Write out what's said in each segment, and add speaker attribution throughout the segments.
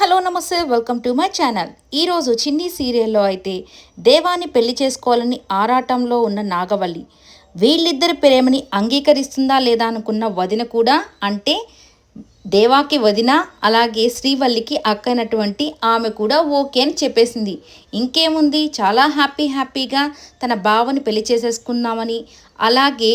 Speaker 1: Hello నమస్తే. Welcome to my channel. ఈరోజు చిన్ని సీరియల్లో అయితే దేవాన్ని పెళ్ళి చేసుకోవాలని ఆరాటంలో ఉన్న నాగవల్లి వీళ్ళిద్దరి ప్రేమని అంగీకరిస్తుందా లేదా అనుకున్న వదిన కూడా అంటే దేవాకి వదిన అలాగే శ్రీవల్లికి అక్కైనటువంటి ఆమె కూడా ఓకే అని చెప్పేసింది. ఇంకేముంది? చాలా హ్యాపీ హ్యాపీగా తన బావని పెళ్ళి చేసేసుకున్నామని అలాగే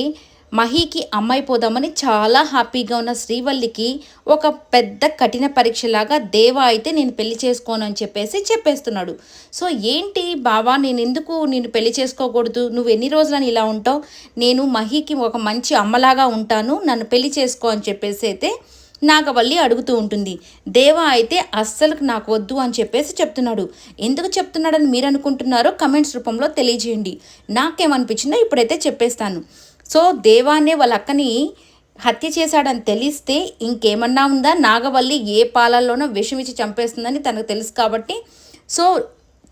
Speaker 1: మహీకి అమ్మైపోదామని చాలా హ్యాపీగా ఉన్న శ్రీవల్లికి ఒక పెద్ద కఠిన పరీక్షలాగా దేవ అయితే నేను పెళ్ళి చేసుకోను అని చెప్పేసి చెప్పేస్తున్నాడు. సో ఏంటి బావా నేను ఎందుకు నేను పెళ్ళి చేసుకోకూడదు? నువ్వు ఎన్ని రోజులని ఇలా ఉంటావు? నేను మహీకి ఒక మంచి అమ్మలాగా ఉంటాను నన్ను పెళ్ళి చేసుకో అని చెప్పేసి అయితే నాగవల్లి అడుగుతూ ఉంటుంది. దేవ అయితే అస్సలు నాకు వద్దు అని చెప్పేసి చెప్తున్నాడు. ఎందుకు చెప్తున్నాడని మీరు అనుకుంటున్నారో కమెంట్స్ రూపంలో తెలియజేయండి. నాకేమనిపించిందో ఇప్పుడైతే చెప్పేస్తాను. సో దేవానే వాళ్ళ అక్కని హత్య చేశాడని తెలిస్తే ఇంకేమన్నా ఉందా? నాగవల్లి ఏ పాలల్లోనో విషమిచ్చి చంపేస్తుందని తనకు తెలుసు కాబట్టి. సో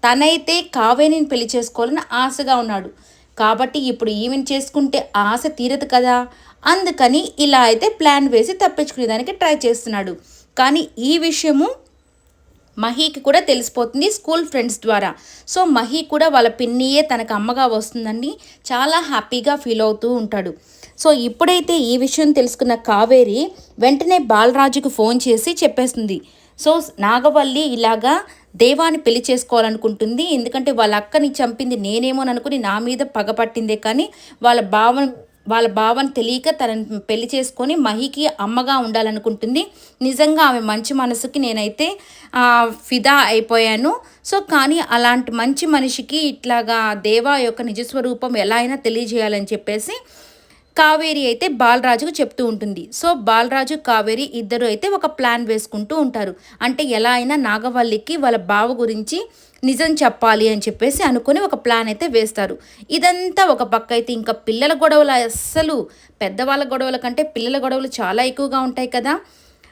Speaker 1: తనైతే కావేరిని పెళ్ళి చేసుకోవాలని ఆశగా ఉన్నాడు. కాబట్టి ఇప్పుడు ఈమెను చేసుకుంటే ఆశ తీరదు కదా? అందుకని ఇలా అయితే ప్లాన్ వేసి తప్పించుకునేదానికి ట్రై చేస్తున్నాడు. కానీ ఈ విషయము మహీకి కూడా తెలిసిపోతుంది స్కూల్ ఫ్రెండ్స్ ద్వారా. సో మహీ కూడా వాళ్ళ పిన్నియే తనకు అమ్మగా వస్తుందని చాలా హ్యాపీగా ఫీల్ అవుతూ ఉంటాడు. సో ఇప్పుడైతే ఈ విషయం తెలుసుకున్న కావేరి వెంటనే బాలరాజుకు ఫోన్ చేసి చెప్పేస్తుంది. సో నాగవల్లి ఇలాగా దేవాన్ని పెళ్ళి చేసుకోవాలనుకుంటుంది. ఎందుకంటే వాళ్ళ అక్కని చంపింది నేనేమోననుకుని నా మీద పగపట్టిందే కానీ వాళ్ళ భావం వాళ్ళ భావన తెలియక తనని పెళ్ళి చేసుకొని మహికి అమ్మగా ఉండాలనుకుంటుంది. నిజంగా ఆమె మంచి మనసుకి నేనైతే ఫిదా అయిపోయాను. సో కానీ అలాంటి మంచి మనిషికి ఇట్లాగా దేవా యొక్క నిజస్వరూపం ఎలా అయినా తెలియజేయాలని చెప్పేసి కావేరి అయితే బాలరాజుకు చెప్తూ ఉంటుంది. సో బాలరాజు కావేరి ఇద్దరు అయితే ఒక ప్లాన్ వేసుకుంటూ ఉంటారు. అంటే ఎలా అయినా నాగవల్లికి వాళ్ళ బావ గురించి నిజం చెప్పాలి అని చెప్పేసి అనుకుని ఒక ప్లాన్ అయితే వేస్తారు. ఇదంతా ఒక పక్క అయితే ఇంకా పిల్లల గొడవలు అస్సలు పెద్దవాళ్ళ గొడవల కంటే పిల్లల గొడవలు చాలా ఎక్కువగా ఉంటాయి కదా.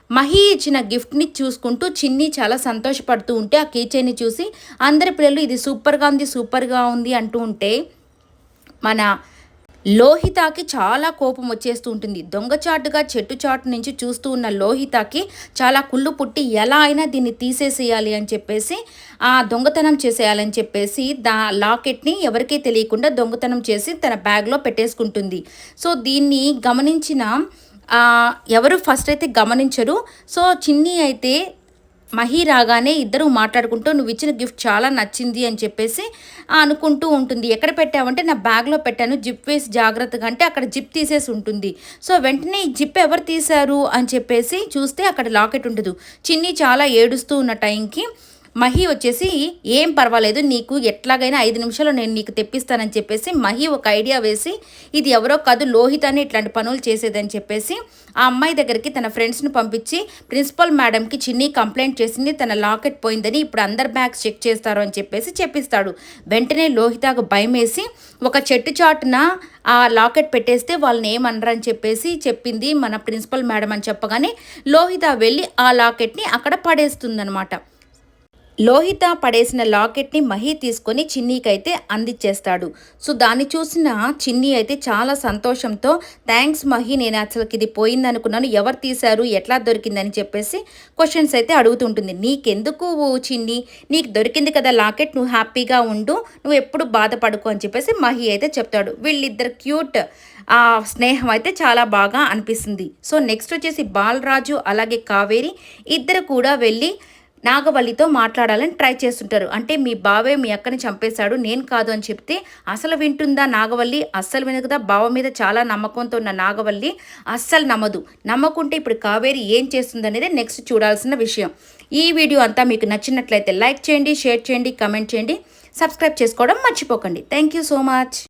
Speaker 1: మహి ఇచ్చిన గిఫ్ట్ని చూసుకుంటూ చిన్ని చాలా సంతోషపడుతూ ఉంటే ఆ కీచైన్ని చూసి అందరి పిల్లలు ఇది సూపర్గా ఉంది సూపర్గా ఉంది అంటూ ఉంటే మన లోహితాకి చాలా కోపం వచ్చేస్తూ ఉంటుంది. దొంగచాటుగా చెట్టు చాటు నుంచి చూస్తూ ఉన్న లోహితాకి చాలా కుళ్ళు పుట్టి ఎలా అయినా దీన్ని తీసేసేయాలి అని చెప్పేసి ఆ దొంగతనం చేసేయాలని చెప్పేసి దా లాకెట్ని ఎవరికీ తెలియకుండా దొంగతనం చేసి తన బ్యాగ్లో పెట్టేసుకుంటుంది. సో దీన్ని గమనించిన ఎవరు ఫస్ట్ అయితే గమనించరు. సో చిన్ని అయితే మహి రాగానే ఇద్దరు మాట్లాడుకుంటూ నువ్వు ఇచ్చిన గిఫ్ట్ చాలా నచ్చింది అని చెప్పేసి అనుకుంటూ ఉంటుంది. ఎక్కడ పెట్టావంటే నా బ్యాగ్లో పెట్టాను. జిప్ వేసి జాగ్రత్తగా అంటే అక్కడ జిప్ తీసేసి ఉంటుంది. సో వెంటనే ఈ జిప్ ఎవరు తీశారు? అని చెప్పేసి చూస్తే అక్కడ లాకెట్ ఉండదు. చిన్ని చాలా ఏడుస్తూ ఉన్న టైంకి మహి వచ్చేసి ఏం పర్వాలేదు నీకు ఎట్లాగైనా ఐదు నిమిషాలు నేను నీకు తెప్పిస్తానని చెప్పేసి మహి ఒక ఐడియా వేసి ఇది ఎవరో కాదు లోహిత్ అని ఇట్లాంటి పనులు చేసేదని చెప్పేసి ఆ అమ్మాయి దగ్గరికి తన ఫ్రెండ్స్ని పంపించి ప్రిన్సిపల్ మేడంకి చిన్ని కంప్లైంట్ చేసింది తన లాకెట్ పోయిందని ఇప్పుడు అందరు బ్యాగ్స్ చెక్ చేస్తారు అని చెప్పేసి చెప్పిస్తాడు. వెంటనే లోహితకు భయం వేసి ఒక చెట్టు చాటున ఆ లాకెట్ పెట్టేస్తే వాళ్ళని ఏమనరని చెప్పేసి చెప్పింది మన ప్రిన్సిపల్ మేడం అని చెప్పగానే లోహిత వెళ్ళి ఆ లాకెట్ని అక్కడ పడేస్తుందనమాట లోహిత పడేసిన లాకెట్ని మహి తీసుకొని చిన్నీకైతే అందించేస్తాడు సో దాన్ని చూసిన చిన్ని అయితే చాలా సంతోషంతో థ్యాంక్స్ మహి నేను అసలుకి ఇది పోయింది అనుకున్నాను ఎవరు తీశారు? ఎట్లా దొరికిందని చెప్పేసి క్వశ్చన్స్ అయితే అడుగుతుంటుంది. నీకెందుకు చిన్ని? నీకు దొరికింది కదా లాకెట్ నువ్వు హ్యాపీగా ఉండు. నువ్వు ఎప్పుడు బాధపడుకో అని చెప్పేసి మహి అయితే చెప్తాడు. వీళ్ళిద్దరు క్యూట్ ఆ స్నేహం అయితే చాలా బాగా అనిపిస్తుంది. సో నెక్స్ట్ వచ్చేసి బాలరాజు అలాగే కావేరి ఇద్దరు కూడా వెళ్ళి నాగవల్లితో మాట్లాడాలని ట్రై చేస్తుంటారు. అంటే మీ బావే మీ అక్కని చంపేశాడు నేను కాదు అని చెప్తే అసలు వింటుందా నాగవల్లి? అస్సలు వినకదా బావ మీద చాలా నమ్మకంతో ఉన్న నాగవల్లి అస్సలు నమ్మదు. నమ్మకుంటే ఇప్పుడు కావేరి ఏం చేస్తుందనేది నెక్స్ట్ చూడాల్సిన విషయం. ఈ వీడియో అంతా మీకు నచ్చినట్లయితే లైక్ చేయండి షేర్ చేయండి కమెంట్ చేయండి. సబ్స్క్రైబ్ చేసుకోవడం మర్చిపోకండి. Thank you so much